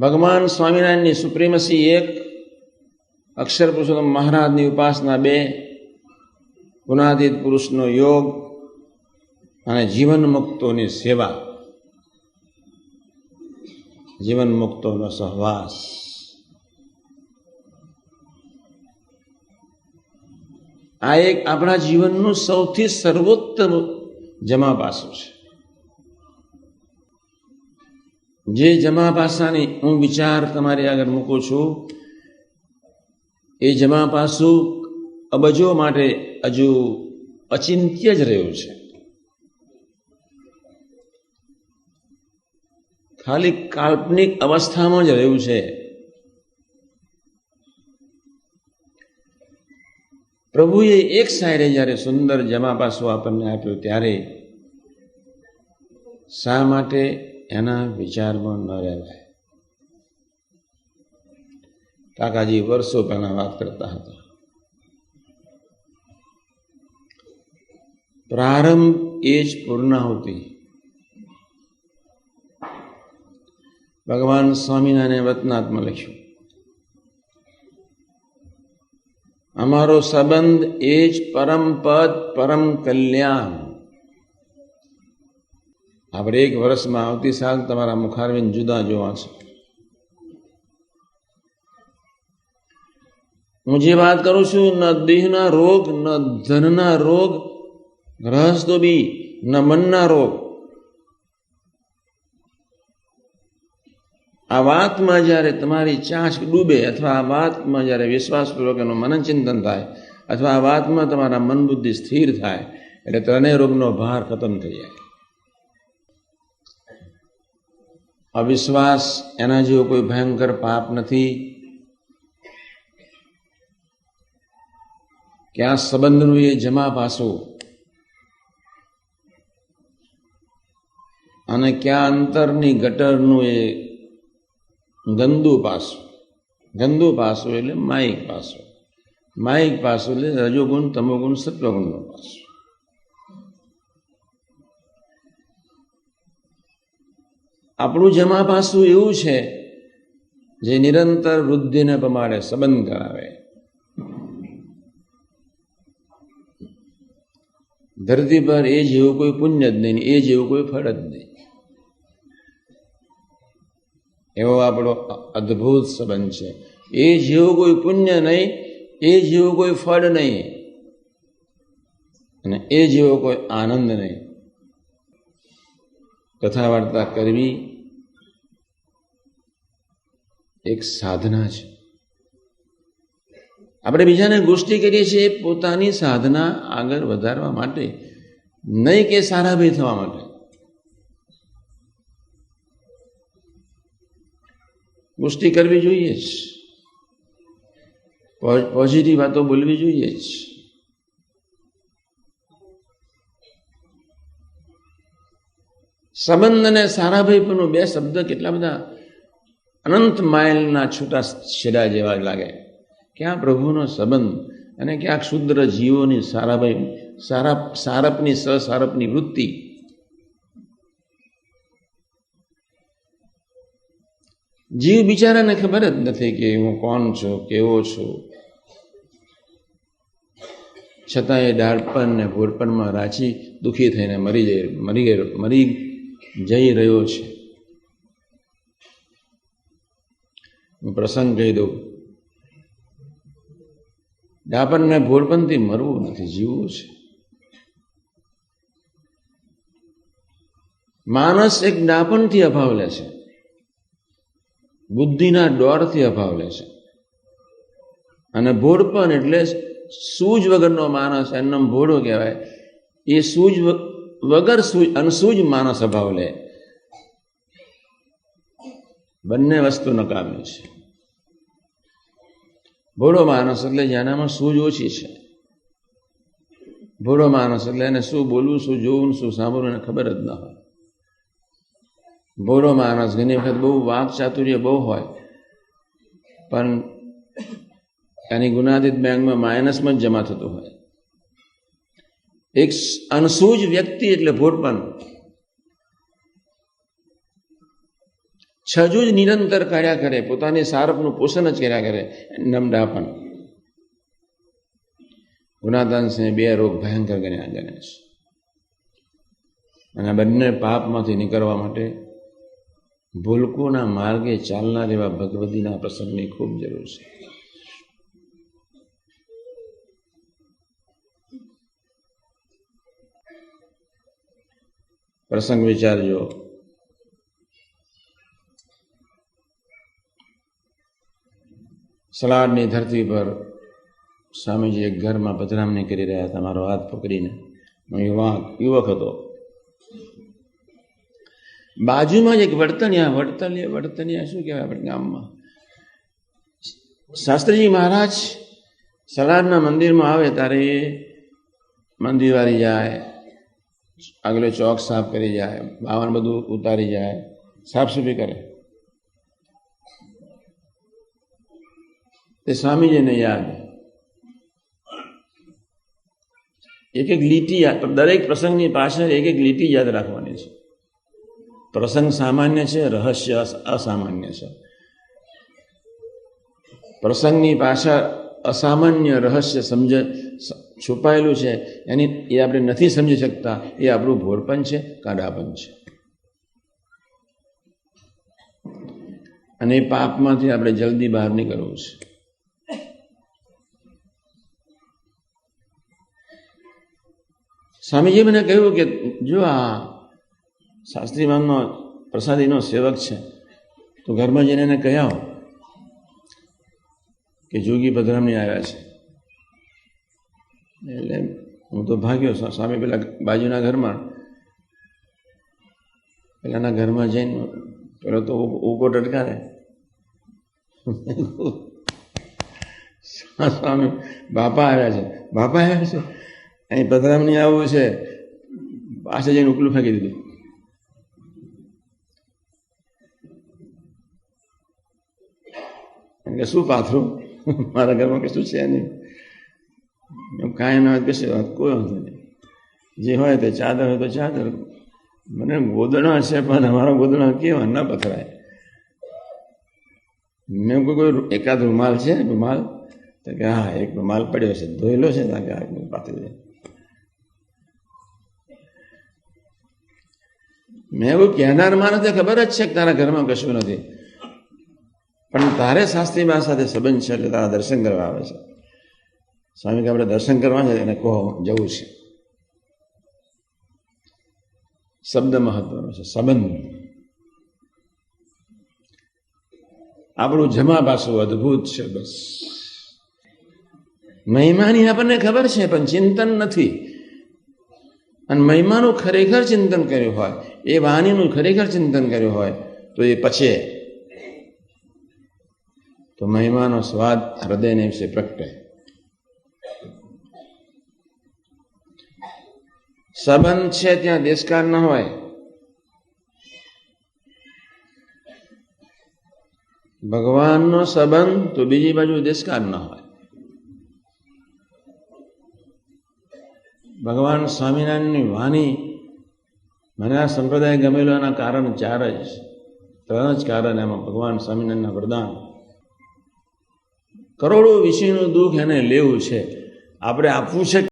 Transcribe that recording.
ભગવાન સ્વામિનારાયણની સુપ્રીમસી એક, અક્ષર પુરુષોત્તમ મહારાજની ઉપાસના બે, ગુણાતીત પુરુષનો યોગ અને જીવન મુક્તોની સેવા. જીવન મુક્તોનો સહવાસ. આ એક આપણા જીવનનું સૌથી સર્વોત્તમ જમા પાસું છે. જે જમા પાસાની હું વિચાર તમારી આગળ મૂકું છું, એ જમા પાસું અબજો માટે હજુ અચિંત્ય જ રહ્યું છે. ખાલી કાલ્પનિક અવસ્થામાં જ રહ્યું છે. પ્રભુએ એક સાયરે જ્યારે સુંદર જમા પાસું આપણને આપ્યું ત્યારે શા માટે એના વિચારમાં ન રહેવાય. કાકાજી વર્ષો પહેલા વાત કરતા હતા. પ્રારંભ એ જ પૂર્ણાહુતિ. ભગવાન સ્વામિનારાયણ વતનાથમાં લખ્યું. અમારો સંબંધ એ જ પરમ પદ, પરમ કલ્યાણ. આપણે એક વર્ષમાં આવતી સાલ તમારા મુખારવીને જુદા જોવા છે. હું જે વાત કરું છું, ન દેહના રોગ, ન ધનના રોગ ગ્રહસ્તો બી, ન મનના રોગ. આ વાતમાં જ્યારે તમારી ચાંચ ડૂબે અથવા આ વાતમાં જ્યારે વિશ્વાસપૂર્વક એનું મનન ચિંતન થાય અથવા આ વાતમાં તમારા મન બુદ્ધિ સ્થિર થાય, એટલે ત્રણેય રોગનો ભાર ખતમ થઈ જાય. અવિશ્વાસ એના જેવો કોઈ ભયંકર પાપ નથી. કે આ સંબંધનું એ જમા પાસું? અને ક્યાં અંતરની ગટરનું એ ગંદુ પાસું? ગંદુ પાસું એટલે માઇક પાસું. માઇક પાસું એટલે રજોગુણ, તમોગુણ, સત્વગુણનો પાસું. આપણું જમા પાસું એવું છે જે નિરંતર વૃદ્ધિને પ્રમાણે સંબંધ કરાવે ધરતી પર એ જેવું કોઈ પુણ્ય જ નહીં, એ જેવું કોઈ ફળ જ નહીં. એવો આપણો અદ્ભુત સંબંધ છે. એ જેવું કોઈ પુણ્ય નહીં, એ જેવું કોઈ ફળ નહીં, અને એ જેવો કોઈ આનંદ નહીં. કથા વાર્તા કરવી એક સાધના છે. આપણે બીજાને ગોષ્ઠી કરીએ છીએ પોતાની સાધના આગળ વધારવા માટે, નહીં કે સારા ભાઈ થવા માટે. ગોષ્ઠી કરવી જોઈએ જ. પોઝિટિવ વાતો બોલવી જોઈએ જ. સંબંધ અને સારા ભાઈ પણ બે શબ્દ કેટલા બધા અનંત માઇલના છૂટા છેડા જેવા લાગે. ક્યાં પ્રભુનો સંબંધ અને ક્યાં ક્ષુદ્ર જીવોની સારાભાઈ, સારા, સારપની સસારપની વૃત્તિ. જીવ બિચારાને ખબર જ નથી કે હું કોણ છું, કેવો છું. છતાં એ ડાળપણ ને ભોરપણમાં રાચી દુઃખી થઈને મરી જઈ મરી મરી જઈ રહ્યો છે. પ્રસંગ કહી દઉં. ડાપરને ભોળપણથી મરવું નથી, જીવવું છે. માણસ એક ડાપણથી અભાવ લે છે. બુદ્ધિના ડોરથી અભાવ લે છે. અને ભોળપણ એટલે સૂજ વગરનો માણસ એમનો ભોળો કહેવાય. એ સૂજ વગર સૂજ અનસૂજ માણસ અભાવ લે. બંને વસ્તુ નકામી છે. ભોળો માણસ એટલે જેનામાં સૂઝ ઓછી છે. ભોળો માણસ એટલે એને શું બોલવું, શું જોવું, શું સાંભળવું એને ખબર જ ન હોય. ભોળો માણસ ઘણી વખત બહુ વાક ચાતુર્ય બહુ હોય, પણ એની ગુનાધિત બેંકમાં માઇનસમાં જ જમા થતું હોય. એક અનસૂજ વ્યક્તિ એટલે ભોળપણ. છજુ જ નિરંતર કર્યા કરે, પોતાની સારપનું પોષણ જ કર્યા કરે, નમડાપન. ગુનાદાંશને બે રોગ ભયંકર ગણ્યા ગણે છે. અને બંને પાપમાંથી નીકળવા માટે ભૂલકુના માર્ગે ચાલનાર એવા ભગવતીના પ્રસંગની ખૂબ જરૂર છે. પ્રસંગ વિચારજો. સલાડની ધરતી પર સ્વામીજી એક ઘરમાં પધરામણી કરી રહ્યા હતા. મારો હાથ પકડીને. હું યુવાક યુવક હતો. બાજુમાં જ એક વડતણિયા વર્તનિયા વડતણિયા શું કહેવાય આપણે ગામમાં? શાસ્ત્રીજી મહારાજ, સલાડના મંદિરમાં આવે ત્યારે એ મંદિર જાય, આગલો ચોક સાફ કરી જાય, બાવન બધું ઉતારી જાય સાફ સફાઈ કરે. તે સ્વામીજીને યાદ. એક એક લીટી યાદ દરેક પ્રસંગની પાછળ એક એક લીટી યાદ રાખવાની છે. પ્રસંગ સામાન્ય છે, રહસ્ય અસામાન્ય છે. પ્રસંગની પાછળ અસામાન્ય રહસ્ય સમજ છુપાયેલું છે, એની, એ આપણે નથી સમજી શકતા, એ આપણું ભોરપન છે, કાડાપણ છે. અને એ પાપમાંથી આપણે જલ્દી બહાર નીકળવું છે. સ્વામીજી મને કહ્યું કે જો આ શાસ્ત્રી માંગનો પ્રસાદીનો સેવક છે, તો ઘરમાં જઈને એને કહ્યા કે જોગી પધરામણી આવ્યા છે. એટલે હું તો ભાગ્યો સ્વામી પેલા બાજુના ઘરમાં. પેલાના ઘરમાં જઈને પેલો તો ઉકો ટટકારે. સ્વામી, બાપા આવ્યા છે. બાપા આવ્યા છે? અહીં પધરામણી આવું છે પાસે જઈને ઉકલું ફેંકી દીધું. કે શું પાથરું? મારા ઘરમાં કે શું છે નહીં. એમ કાંઈ ના હોય કશું વાત, કોઈ વાંધો નહીં. જે હોય તે ચાદર હોય તો ચાદર. મને ગોદણા છે, પણ અમારા ગોદણા કેવા ના પથરાય. મેં કોઈ એકાદ રૂમાલ છે, રૂમાલ? તો કે હા, એક રૂમાલ પડ્યો છે, ધોયેલો છે ત્યાં કે પાથરી દે. મેં એવું કહેનાર માણસને ખબર જ છે કે તારા ઘરમાં કશું નથી. પણ તારે શાસ્ત્રી બા સાથે સંબંધ છે એટલે તારા દર્શન કરવા આવે છે. સ્વામી કે આપણે દર્શન કરવા છે એને કહો, જવું છે. શબ્દ મહત્વનો છે, સંબંધ. આપણું જમા પાસું અદભુત છે બસ. મહિમાની આપણને ખબર છે, પણ ચિંતન નથી. અને મહિમાનું ખરેખર ચિંતન કર્યું હોય, એ વાણીનું ખરેખર ચિંતન કર્યું હોય, તો એ પછે. તો મહિમાનો સ્વાદ હૃદયને વિશે પ્રગટે. સંબંધ છે ત્યાં દેશકાળ ન હોય. ભગવાનનો સંબંધ તો બીજી બાજુ દેશકાળ ન હોય. ભગવાન સ્વામિનારાયણની વાણી મને આ સંપ્રદાય ગમેલો એના કારણ ચાર જ ત્રણ જ કારણ એમાં ભગવાન સ્વામિનારાયણના વરદાન. કરોડો વિષયનું દુઃખ એને લેવું છે. આપણે આપવું છે